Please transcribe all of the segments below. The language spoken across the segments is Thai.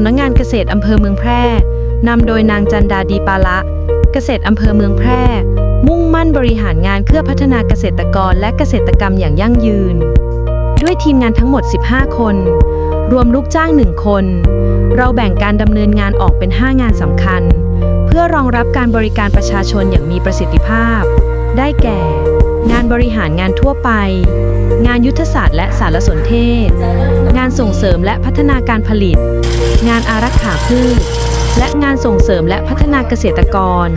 ำนักงานเกษตรอำเภอเมืองแพร่นำโดยนางจันดาดีปาละ เกษตรอำเภอเมืองแพร่ มุ่งมั่นบริหารงานเพื่อพัฒนาเกษตรกรและเกษตรกรรมอย่างยั่งยืน ด้วยทีมงานทั้งหมด 15 คน รวมลูกจ้าง 1 คน เราแบ่งการดำเนินงานออกเป็น 5 งานสำคัญ เพื่อรองรับการบริการประชาชนอย่างมีประสิทธิภาพ ได้แก่ งานบริหารงานทั่วไป งานยุทธศาสตร์และสารสนเทศ งานส่งเสริมและพัฒนาการผลิต งานอารักขาพืช และงานส่งเสริมและพัฒนาเกษตรกร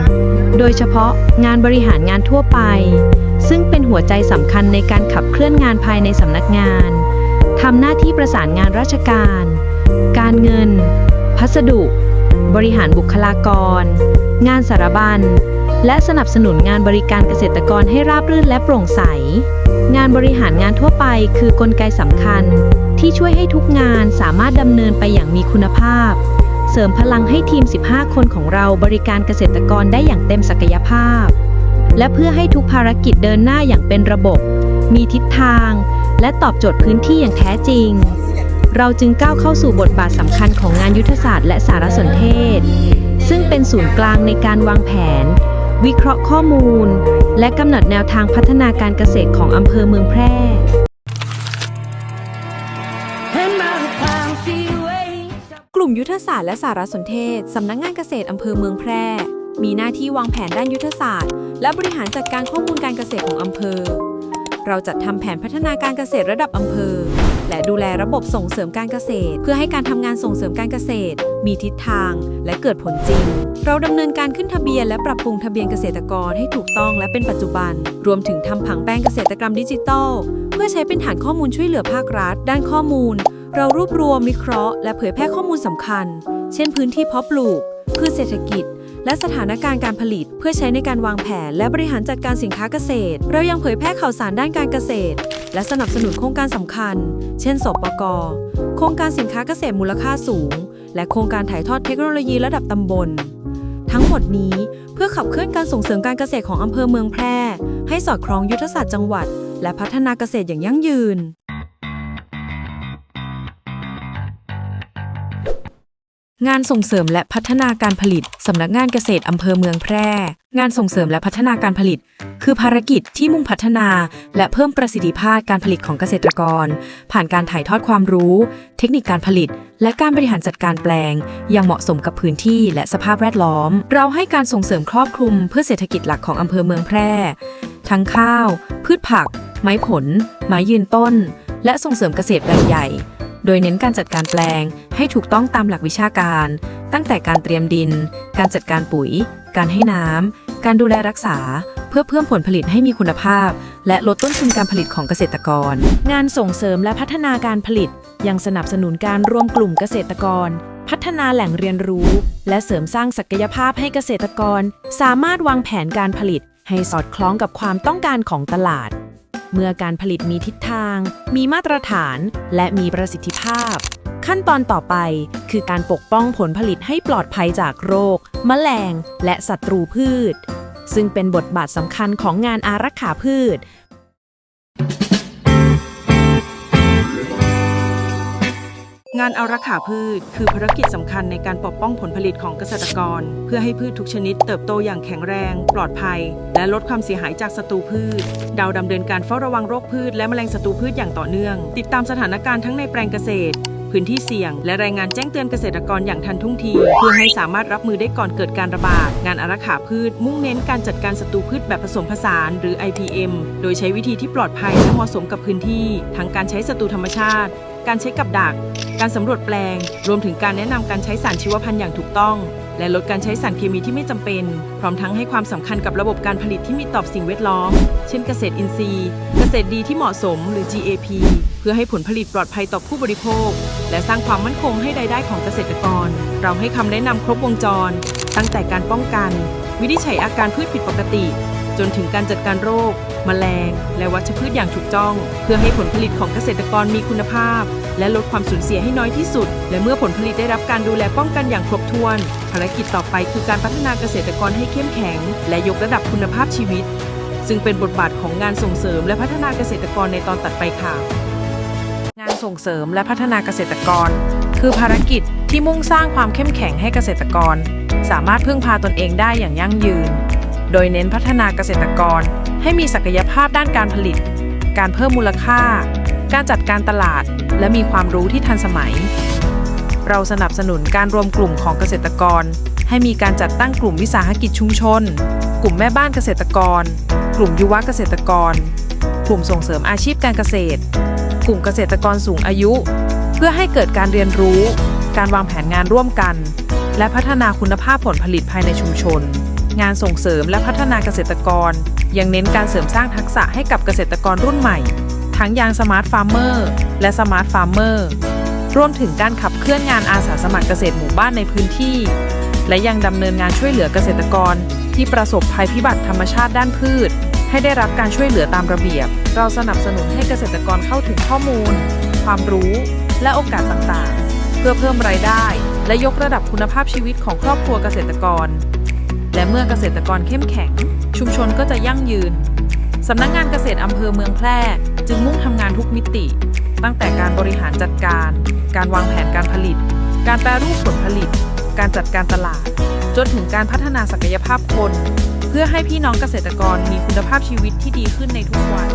โดยเฉพาะงานบริหารงานทั่วไป ซึ่งเป็นหัวใจสำคัญในการขับเคลื่อนงานภายในสำนักงานทำหน้าที่ประสานงานราชการ การเงิน พัสดุ บริหารบุคลากร งานสารบัญ และสนับสนุนงานบริการเกษตรกรให้ราบรื่นและโปร่งใส งานบริหารงานทั่วไปคือกลไกสำคัญ ที่ช่วยให้ทุกงานสามารถดำเนินไปอย่างมีคุณภาพ เสริมพลังให้ทีม 15 คนของเราบริการเกษตรกรได้อย่างเต็มศักยภาพ และเพื่อให้ทุกภารกิจเดินหน้าอย่างเป็นระบบ มีทิศทาง และตอบโจทย์พื้นที่อย่างแท้จริงเราจึงก้าวเข้าสู่บทบาทสำคัญของงานยุทธศาสตร์และสารสนเทศ ซึ่งเป็นศูนย์กลางในการวางแผน วิเคราะห์ข้อมูล และกำหนดแนวทางพัฒนาการเกษตรของอำเภอเมืองแพร่ กลุ่มยุทธศาสตร์และสารสนเทศ สำนักงานเกษตรอำเภอเมืองแพร่ มีหน้าที่วางแผนด้านยุทธศาสตร์ และบริหารจัดการข้อมูลการเกษตรของอำเภอ เราจัดทำแผนพัฒนาการเกษตรระดับอำเภอ และดูแลระบบส่งเสริมการเกษตร เพื่อให้การทำงานส่งเสริมการเกษตร มีทิศทางและเกิดผลจริง เราดำเนินการขึ้นทะเบียน และปรับปรุงทะเบียนเกษตรกรให้ถูกต้องและเป็นปัจจุบัน รวมถึงทำผังแปลงเกษตรกรรมดิจิทัล เพื่อใช้เป็นฐานข้อมูลช่วยเหลือภาครัฐ ด้านข้อมูล เรารวบรวมวิเคราะห์ และเผยแพร่ข้อมูลสำคัญ เช่น พื้นที่เพาะปลูกพืชเศรษฐกิจ และสถานการณ์การผลิต เพื่อใช้ในการวางแผน และบริหารจัดการสินค้าเกษตร เรายังเผยแพร่ข่าวสารด้านการเกษตร และสนับสนุนโครงการสำคัญ เช่นสปกโครงการสินค้าเกษตรมูลค่าสูง และโครงการถ่ายทอดเทคโนโลยีระดับตำบล ทั้งหมดนี้เพื่อขับเคลื่อนการส่งเสริมการเกษตรของอำเภอเมืองแพร่ ให้สอดคล้องยุทธศาสตร์จังหวัด และพัฒนาเกษตรอย่างยั่งยืน งานส่งเสริมและพัฒนาการผลิต สำนักงานเกษตรอำเภอเมืองแพร่ งานส่งเสริมและพัฒนาการผลิต คือภารกิจที่มุ่งพัฒนา และเพิ่มประสิทธิภาพการผลิตของเกษตรกร ผ่านการถ่ายทอดความรู้ เทคนิคการผลิต และการบริหารจัดการแปลง อย่างเหมาะสมกับพื้นที่และสภาพแวดล้อม เราให้การส่งเสริมครอบคลุมเพื่อเศรษฐกิจหลักของอำเภอเมืองแพร่ ทั้งข้าว พืชผัก ไม้ผล ไม้ยืนต้น และส่งเสริมเกษตรแปลงใหญ่ โดยเน้นการจัดการแปลงให้ถูกต้องตามหลักวิชาการ ตั้งแต่การเตรียมดิน การจัดการปุ๋ย การให้น้ำ การดูแลรักษา เพื่อเพิ่มผลผลิตให้มีคุณภาพ และลดต้นทุนการผลิตของเกษตรกร งานส่งเสริมและพัฒนาการผลิต ยังสนับสนุนการรวมกลุ่มเกษตรกร พัฒนาแหล่งเรียนรู้ และเสริมสร้างศักยภาพให้เกษตรกร สามารถวางแผนการผลิต ให้สอดคล้องกับความต้องการของตลาด เมื่อการผลิตมีทิศทาง มีมาตรฐาน และมีประสิทธิภาพ ขั้นตอนต่อไปคือการปกป้องผลผลิตให้ปลอดภัยจากโรค แมลง และศัตรูพืช ซึ่งเป็นบทบาทสำคัญของงานอารักขาพืช งานอารักขาพืช คือภารกิจสำคัญในการปกป้องผลผลิตของเกษตรกร เพื่อให้พืชทุกชนิดเติบโตอย่างแข็งแรง ปลอดภัย และลดความเสียหายจากศัตรูพืช ดาวดำเนินการเฝ้าระวังโรคพืชและแมลงศัตรูพืชอย่างต่อเนื่อง ติดตามสถานการณ์ทั้งในแปลงเกษตร พื้นที่เสี่ยง และรายงานแจ้งเตือนเกษตรกรอย่างทันท่วงที เพื่อให้สามารถรับมือได้ก่อนเกิดการระบาด งานอารักขาพืช มุ่งเน้นการจัดการศัตรูพืชแบบผสมผสาน หรือ IPM โดยใช้วิธีที่ปลอดภัยและเหมาะสมกับพื้นที่ ทั้งการใช้ศัตรูธรรมชาติ การใช้กับดัก การสำรวจแปลง รวมถึงการแนะนำการใช้สารชีวพันธุ์อย่างถูกต้อง และลดการใช้สารเคมีที่ไม่จำเป็น พร้อมทั้งให้ความสำคัญกับระบบการผลิตที่มีต่อสิ่งแวดล้อม เช่นเกษตรอินทรีย์ เกษตรดีที่เหมาะสมหรือ GAP เพื่อให้ผลผลิตปลอดภัยต่อผู้บริโภค และสร้างความมั่นคงให้รายได้ของเกษตรกร เราให้คำแนะนำครบวงจร ตั้งแต่การป้องกัน วินิจฉัยอาการพืชผิดปกติ จนถึงการจัดการโรค แมลง และวัชพืชอย่างถูกต้อง เพื่อให้ผลผลิตของเกษตรกรมีคุณภาพ และลดความสูญเสียให้น้อยที่สุด และเมื่อผลผลิตได้รับการดูแลป้องกันอย่างครบถ้วน ภารกิจต่อไปคือการพัฒนาเกษตรกรให้เข้มแข็ง และยกระดับคุณภาพชีวิต ซึ่งเป็นบทบาทของงานส่งเสริม และพัฒนาเกษตรกรในตอนตัดไปค่ะ งานส่งเสริมและพัฒนาเกษตรกร คือภารกิจที่มุ่งสร้างความเข้มแข็งให้เกษตรกร สามารถพึ่งพาตนเองได้อย่างยั่งยืน โดยเน้นพัฒนาเกษตรกร ให้มีศักยภาพด้านการผลิต การเพิ่มมูลค่า การจัดการตลาด และมีความรู้ที่ทันสมัย เราสนับสนุนการรวมกลุ่มของเกษตรกร ให้มีการจัดตั้งกลุ่มวิสาหกิจชุมชน กลุ่มแม่บ้านเกษตรกร กลุ่มยุวเกษตรกร กลุ่มส่งเสริมอาชีพการเกษตร กลุ่มเกษตรกรสูงอายุ เพื่อให้เกิดการเรียนรู้ การวางแผนงานร่วมกัน และพัฒนาคุณภาพผลผลิตภายในชุมชน งานส่งเสริมและพัฒนาเกษตรกร ยังเน้นการเสริมสร้างทักษะให้กับเกษตรกรรุ่นใหม่ ทั้งยางสมาร์ทฟาร์มเมอร์และสมาร์ทฟาร์มเมอร์รวมถึงการขับเคลื่อนงานอาสาสมัครเกษตรหมู่บ้านในพื้นที่ และยังดำเนินงานช่วยเหลือเกษตรกร ที่ประสบภัยพิบัติธรรมชาติด้านพืช ให้ได้รับการช่วยเหลือตามระเบียบ เราสนับสนุนให้เกษตรกรเข้าถึงข้อมูล ความรู้ และโอกาสต่างๆ เพื่อเพิ่มรายได้ และยกระดับคุณภาพชีวิตของครอบครัวเกษตรกร และเมื่อเกษตรกรเข้มแข็ง ชุมชนก็จะยั่งยืน สำนักงงานเกษตรอำเภอเมืองแพร่จึงมุ่งทำงานทุกมิติ ตั้งแต่การบริหารจัดการ การวางแผนการผลิต การแปรรูปผลผลิต การจัดการตลาด จนถึงการพัฒนาศักยภาพคน เพื่อให้พี่น้องเกษตรกรมีคุณภาพชีวิตที่ดีขึ้นในทุกวัน